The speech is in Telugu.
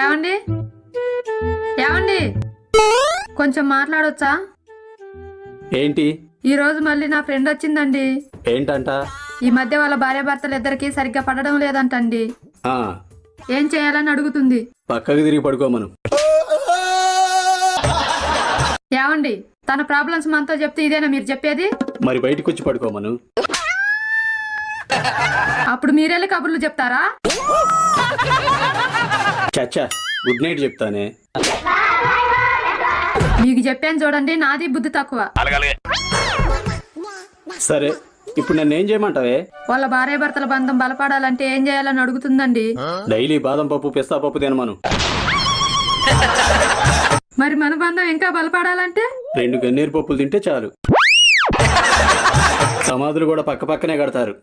ఏమండి? ఏమండి? కొంచెం మాట్లాడొచ్చా? ఏంటి? ఈ రోజు మళ్ళీ నా ఫ్రెండ్ వచ్చిందండి. ఏంటంట? ఈ మధ్య వాళ్ళ భార్యాభర్తలు ఇద్దరికి సరిగ్గా పడడం లేదంటండి. ఆ, ఏం చేయాలని అడుగుతుంది? పక్కకి తిరిగి పడుకోమను ఏమండి? తన ప్రాబ్లమ్స్ మనతో చెప్తే ఇదేనా మీరు చెప్పేది? మరి బయటికి వచ్చి పడుకోమను అప్పుడు మీరెళ్ళి కబుర్లు చెప్తారా? చచ్చా గుడ్ నైట్ చెప్తానే. మీకు చెప్పాను చూడండి నాది బుద్ధి తక్కువ. సరే ఇప్పుడు నన్ను ఏం చేయమంటావే? వాళ్ళ భార్యాభర్తల బంధం బలపడాలంటే ఏం చేయాలని అడుగుతుందండి. డైలీ బాదం పప్పు పిస్తా పప్పు తినమను. మరి మన బంధం ఇంకా బలపడాలంటే? రెండు గన్నేరు పప్పులు తింటే చాలు. సమాధులు కూడా పక్క పక్కనే కడతారు.